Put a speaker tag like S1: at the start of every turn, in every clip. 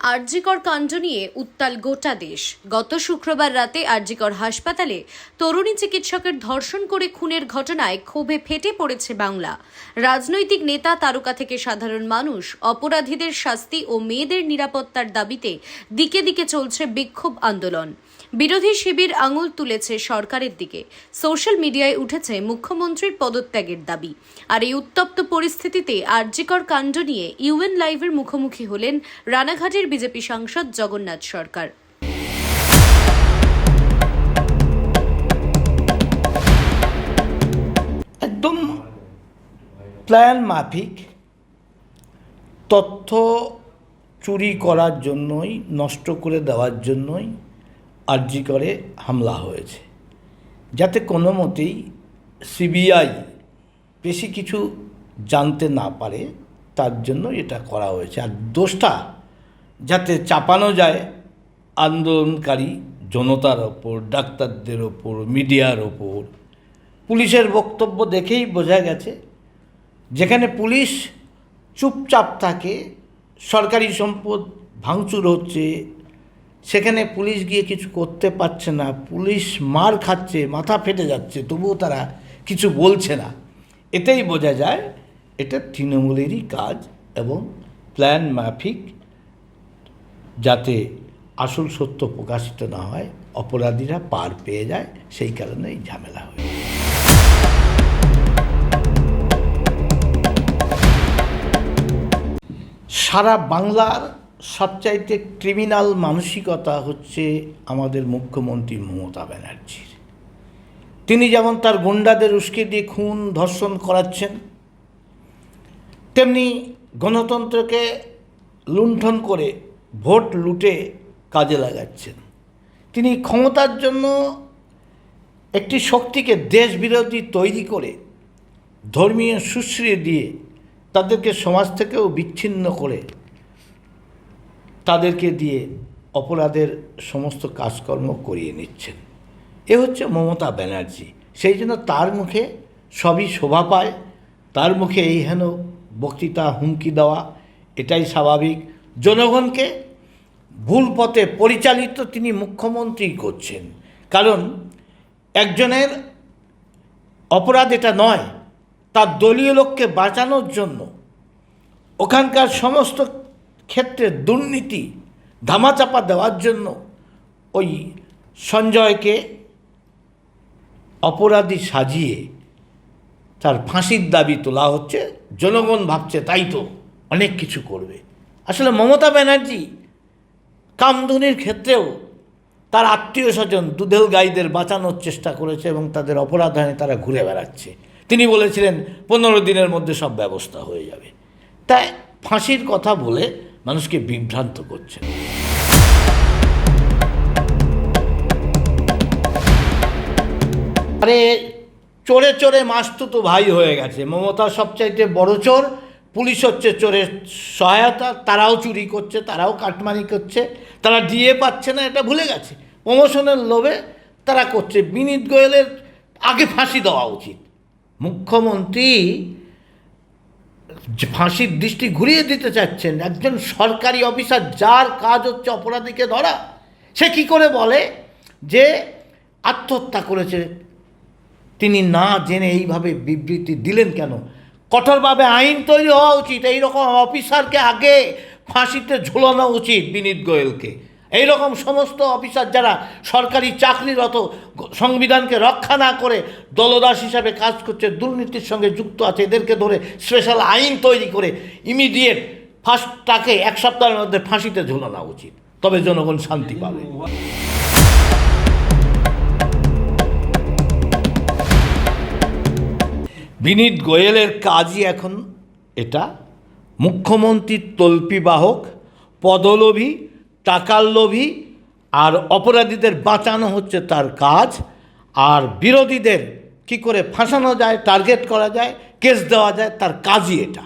S1: আরজিকর কাণ্ড নিয়ে উত্তাল গোটা দেশ। গত শুক্রবার রাতে আরজিকর হাসপাতালে তরুণী চিকিৎসকের ধর্ষণ করে খুনের ঘটনায় ক্ষোভে ফেটে পড়েছে বাংলা। রাজনৈতিক নেতা, তারকা থেকে সাধারণ মানুষ, অপরাধীদের শাস্তি ও মেয়েদের নিরাপত্তার দাবিতে দিকে দিকে চলছে বিক্ষোভ আন্দোলন। বিরোধী শিবির আঙুল তুলেছে সরকারের দিকে। সোশ্যাল মিডিয়ায় উঠেছে মুখ্যমন্ত্রীর পদত্যাগের দাবি। আর এই উত্তপ্ত পরিস্থিতিতে আরজিকর কাণ্ড নিয়ে ইউএন লাইভের মুখোমুখি হলেন রানাঘাটের বিজেপি সাংসদ জগন্নাথ সরকার।
S2: একদম প্ল্যান মাফিক। তথ্য চুরি করার জন্যই, নষ্ট করে দেওয়ার জন্যই আর্জি করে হামলা হয়েছে। যাতে কোনো মতেই সিবিআই বেশি কিছু জানতে না পারে, তার জন্য এটা করা হয়েছে। আর দোষটা যাতে চাপানো যায়, আন্দোলনকারী জনতার ওপর, ডাক্তারদের ওপর, মিডিয়ার ওপর, পুলিশের বক্তব্য দেখেই বোঝা গেছে, যেখানে পুলিশ চুপচাপ থাকে, সরকারি সম্পদ ভাঙচুর হচ্ছে সেখানে পুলিশ গিয়ে কিছু করতে পারছে না, পুলিশ মার খাচ্ছে, মাথা ফেটে যাচ্ছে, তবুও তারা কিছু বলছে না। এতেই বোঝা যায়, এটা তৃণমূলেরই কাজ এবং প্ল্যান মাফিক যাতে আসল সত্য প্রকাশিত না হয়, অপরাধীরা পার পেয়ে যায়, সেই কারণে এই ঝামেলা হয় সারা বাংলার সবচাইতে ক্রিমিনাল মানসিকতা হচ্ছে আমাদের মুখ্যমন্ত্রী মমতা ব্যানার্জির। তিনি যেমন তার গুন্ডাদের উস্কে দিয়ে খুন, ধর্ষণ করাচ্ছেন, তেমনি গণতন্ত্রকে লুণ্ঠন করে ভোট লুটে কাজে লাগাচ্ছেন। তিনি ক্ষমতার জন্য একটি শক্তিকে দেশ বিরোধী তৈরি করে ধর্মীয় সুশ্রী দিয়ে তাদেরকে সমাজ থেকেও বিচ্ছিন্ন করে তাদেরকে দিয়ে অপরাধের সমস্ত কাজকর্ম করিয়ে নিচ্ছেন। এ হচ্ছে মমতা ব্যানার্জি। সেই জন্য তার মুখে সবই শোভা পায়। তার মুখে এই হেন বক্তৃতা, হুমকি দেওয়া, এটাই স্বাভাবিক। জনগণকে ভুল পথে পরিচালিত তিনি মুখ্যমন্ত্রী করছেন। কারণ একজনের অপরাধ এটা নয়, তার দলীয় লোককে বাঁচানোর জন্য। ওখানকার সমস্ত ক্ষেত্রে দুর্নীতি ধামাচাপা দেওয়ার জন্য ওই সঞ্জয়কে অপরাধী সাজিয়ে তার ফাঁসির দাবি তোলা হচ্ছে। জনগণ ভাবছে তাই তো, অনেক কিছু করবে। আসলে মমতা ব্যানার্জি কামধুনির ক্ষেত্রেও তার আত্মীয় স্বজন দুধেল গাইদের বাঁচানোর চেষ্টা করেছে এবং তাদের অপরাধ হয়নি, তারা ঘুরে বেড়াচ্ছে। তিনি বলেছিলেন, পনেরো দিনের মধ্যে সব ব্যবস্থা হয়ে যাবে। তাই ফাঁসির কথা বলে মানুষকে বিভ্রান্ত করছেন আরে, চোরে চোরে মাস্তুতো ভাই হয়ে গেছে। মমতা সবচাইতে বড় চোর, পুলিশ হচ্ছে চোরের সহায়তা, তারাও চুরি করছে, তারাও কাটমানি করছে, তারা দিয়ে পাচ্ছে না, এটা ভুলে গেছে। প্রমোশনের লোভে তারা করছে। বিনীত গোয়েলের আগে ফাঁসি দেওয়া উচিত। মুখ্যমন্ত্রী ফাঁসির দৃষ্টি ঘুরিয়ে দিতে চাচ্ছেন। একজন সরকারি অফিসার যার কাজ হচ্ছে অপরাধীকে ধরা, সে কি করে বলে যে আত্মহত্যা করেছে? তিনি না জেনে এইভাবে বিবৃতি দিলেন কেন? কঠোরভাবে আইন তৈরি হওয়া উচিত। এই রকম অফিসারকে আগে ফাঁসিতে ঝুলানো উচিত বিনীত গোয়েলকে। এই রকম সমস্ত অফিসার যারা সরকারি চাকরিরত সংবিধানকে রক্ষা না করে দলদাস হিসাবে কাজ করছে, দুর্নীতির সঙ্গে যুক্ত আছে, এদেরকে ধরে স্পেশাল আইন তৈরি করে ইমিডিয়েট ফার্স্ট তাকে এক সপ্তাহের মধ্যে ফাঁসিতে ঝুলানো উচিত। তবে জনগণ শান্তি পাবে। বিনীত গোয়েলের কাজই এখন এটা। মুখ্যমন্ত্রীর তল্পিবাহক, পদলোভী টাকার লোভী আর অপরাধীদের বাঁচানো হচ্ছে তার কাজ, আর বিরোধীদের কি করে ফাঁসানো যায় টার্গেট করা যায় কেস দেওয়া যায়, তার কাজই এটা।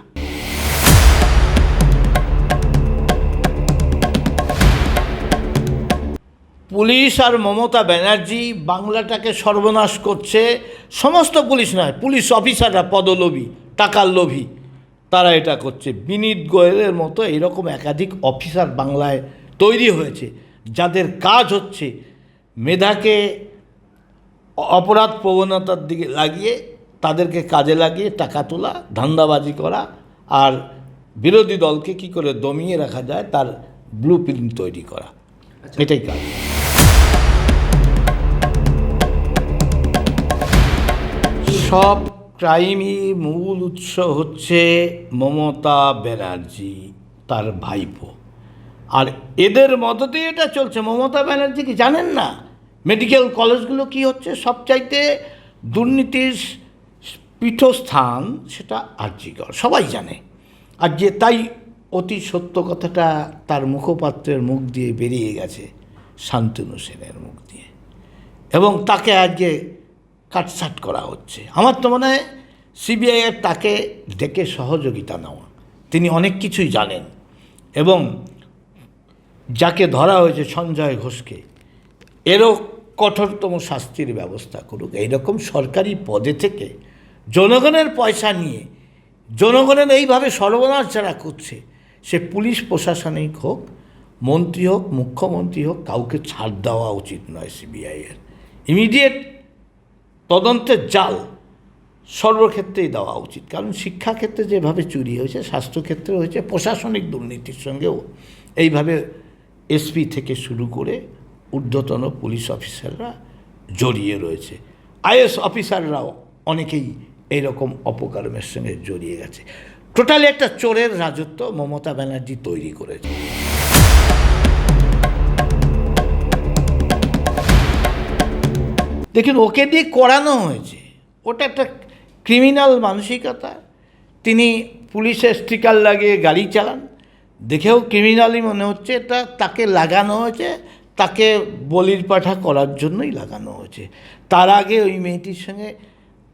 S2: পুলিশ আর মমতা ব্যানার্জি বাংলাটাকে সর্বনাশ করছে, সমস্ত পুলিশ নয়, পুলিশ অফিসাররা পদলোভী, টাকার লোভী, তারা এটা করছে। বিনীত গোয়েলের মতো এরকম একাধিক অফিসার বাংলায় তৈরি হয়েছে যাদের কাজ হচ্ছে মেধাকে অপরাধ প্রবণতার দিকে লাগিয়ে তাদেরকে কাজে লাগিয়ে টাকা তোলা ধান্দাবাজি করা আর বিরোধী দলকে কি করে দমিয়ে রাখা যায় তার ব্লু প্রিন্ট তৈরি করা। এটাই কাজ। সব ক্রাইমই মূল উৎস হচ্ছে মমতা ব্যানার্জি তার ভাইপো। আর এদের মদতে এটা চলছে। মমতা ব্যানার্জি কি জানেন না? মেডিকেল কলেজগুলো কি হচ্ছে? সবচাইতে দুর্নীতির পীঠস্থান সেটা আর্যিকর সবাই জানে। আর যে তাই অতি সত্য কথাটা তার মুখপাত্রের মুখ দিয়ে বেরিয়ে গেছে শান্তনু সেনের মুখ দিয়ে। এবং তাকে আজকে কাটছাট করা হচ্ছে। আমার তো মনে হয় সিবিআইয়ের তাকে ডেকে সহযোগিতা নেওয়া। তিনি অনেক কিছুই জানেন। এবং যাকে ধরা হয়েছে সঞ্জয় ঘোষকে, এরও কঠোরতম শাস্তির ব্যবস্থা করুক। এইরকম সরকারি পদে থেকে জনগণের পয়সা নিয়ে, জনগণের এইভাবে সর্বনাশ যারা করছে, সে পুলিশ প্রশাসনিক হোক, মন্ত্রী হোক, মুখ্যমন্ত্রী হোক, কাউকে ছাড় দেওয়া উচিত নয় সিবিআইয়ের ইমিডিয়েট তদন্তের জাল সর্বক্ষেত্রেই দেওয়া উচিত। কারণ শিক্ষাক্ষেত্রে যেভাবে চুরি হয়েছে, স্বাস্থ্যক্ষেত্রে হয়েছে, প্রশাসনিক দুর্নীতির সঙ্গেও এইভাবে এসপি থেকে শুরু করে ঊর্ধ্বতন পুলিশ অফিসাররা জড়িয়ে রয়েছে। আইএস অফিসাররাও অনেকেই এইরকম অপকর্মের সঙ্গে জড়িয়ে গেছে। টোটালি একটা চোরের রাজত্ব মমতা ব্যানার্জি তৈরি করেছে। দেখুন, ওকে দিয়ে করানো হয়েছে। ওটা একটা ক্রিমিনাল মানসিকতা। তিনি পুলিশের স্টিকার লাগিয়ে গাড়ি চালান। দেখেও ক্রিমিনালই মনে হচ্ছে এটা তাকে লাগানো হয়েছে, তাকে বলির পাঠা করার জন্যই লাগানো হয়েছে। তার আগে ওই মেয়েটির সঙ্গে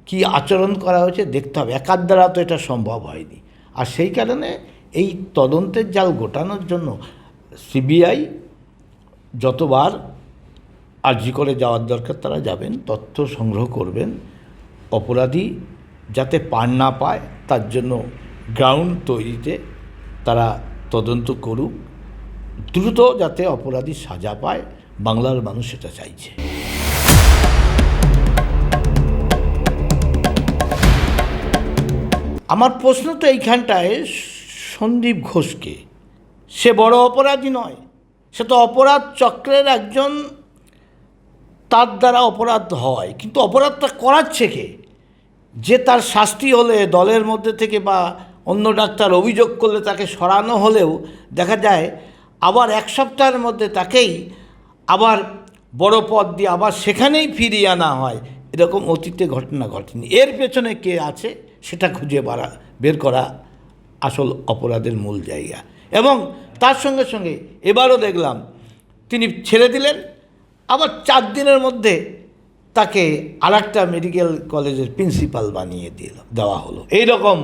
S2: কি আচরণ করা হয়েছে দেখতে হবে, একার দ্বারা তো এটা সম্ভব হয়নি। আর সেই কারণে এই তদন্তের জাল গোটানোর জন্য সিবিআই যতবার আর্জি করে যাওয়ার দরকার তারা যাবেন, তথ্য সংগ্রহ করবেন, অপরাধী যাতে পার না পায়, তার জন্য গ্রাউন্ড তৈরিতে তারা তদন্ত করুক, দ্রুত যাতে অপরাধী সাজা পায়, বাংলার মানুষ সেটা চাইছে। আমার প্রশ্ন তো এইখানটায় সন্দীপ ঘোষকে, সে বড় অপরাধী নয়, সে তো অপরাধ চক্রের একজন, তার দ্বারা অপরাধ হয়, কিন্তু অপরাধটা করাচ্ছে কে? যে তার শাস্তি হলে দলের মধ্যে থেকে বা অন্য ডাক্তার অভিযোগ করলে তাকে সরানো হলেও দেখা যায় আবার এক সপ্তাহের মধ্যে তাকেই আবার বড় পদ দিয়ে আবার সেখানেই ফিরিয়ে আনা হয়। এরকম অতীতে ঘটনা ঘটেনি। এর পেছনে কে আছে সেটা খুঁজে বাড়া, বের করা আসল অপরাধের মূল জায়গা। এবং তার সঙ্গে সঙ্গে এবারও দেখলাম তিনি ছেড়ে দিলেন, আবার চার দিনের মধ্যে তাকে আরেকটা মেডিকেল কলেজের প্রিন্সিপাল বানিয়ে দিল, দেওয়া হলো। এই রকম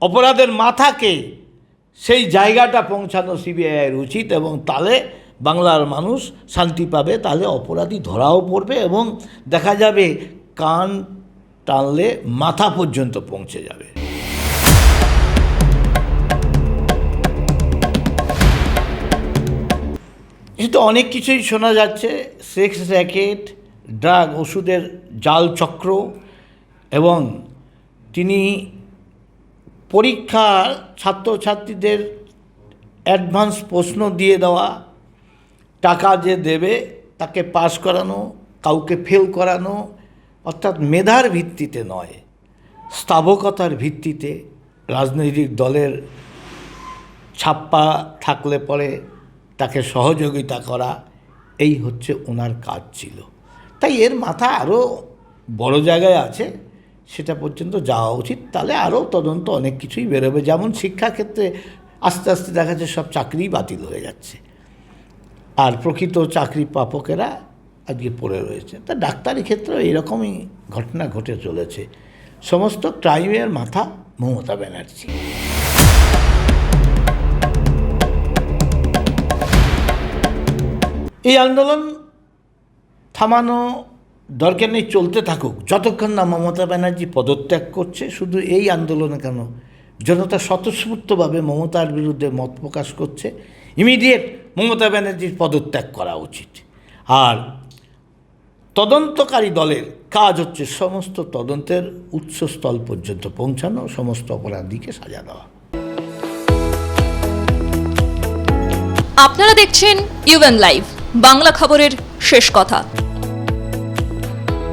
S2: অপরাধের মাথাকে সেই জায়গাটা পৌঁছানো সিবিআইয়ের উচিত এবং তাহলে বাংলার মানুষ শান্তি পাবে, তাহলে অপরাধী ধরাও পড়বে এবং দেখা যাবে কান টানলে মাথা পর্যন্ত পৌঁছে যাবে। কিন্তু অনেক কিছুই শোনা যাচ্ছে, সেক্স র্যাকেট, ড্রাগ ওষুধের জাল চক্র এবং তিনি পরীক্ষার ছাত্রছাত্রীদের অ্যাডভান্স প্রশ্ন দিয়ে দেওয়া, টাকা যে দেবে তাকে পাস করানো, কাউকে ফেল করানো, অর্থাৎ মেধার ভিত্তিতে নয় স্থাবকতার ভিত্তিতে রাজনৈতিক দলের ছাপ্পা থাকলে পরে তাকে সহযোগিতা করা, এই হচ্ছে ওনার কাজ ছিল। তাই এর মাথা আরও বড় জায়গায় আছে। সেটা পর্যন্ত যাওয়া উচিত। তাহলে আরও তদন্ত অনেক কিছুই বেরোবে। যেমন শিক্ষাক্ষেত্রে আস্তে আস্তে দেখা যাচ্ছে সব চাকরিই বাতিল হয়ে যাচ্ছে। আর প্রকৃত চাকরি প্রাপকেরা আজকে পড়ে রয়েছে। তা ডাক্তারি ক্ষেত্রেও এরকমই ঘটনা ঘটে চলেছে। সমস্ত ক্রাইমের মাথা মমতা ব্যানার্জি। এই আন্দোলন থামানো দরকার নেই, চলতে থাকুক। যতক্ষণ না মমতা ব্যানার্জি পদত্যাগ করছে, শুধু এই আন্দোলনে কেন? জনতা স্বতঃস্ফূর্তভাবে মমতার বিরুদ্ধে মত প্রকাশ করছে। ইমিডিয়েট মমতা ব্যানার্জির পদত্যাগ করা উচিত। আর তদন্তকারী দলের কাজ হচ্ছে সমস্ত তদন্তের উৎসস্থল পর্যন্ত পৌঁছানো, সমস্ত অপরাধীকে সাজা দেওয়া।
S3: আপনারা দেখছেন ইউএন লাইভ বাংলা খবরের শেষ কথা।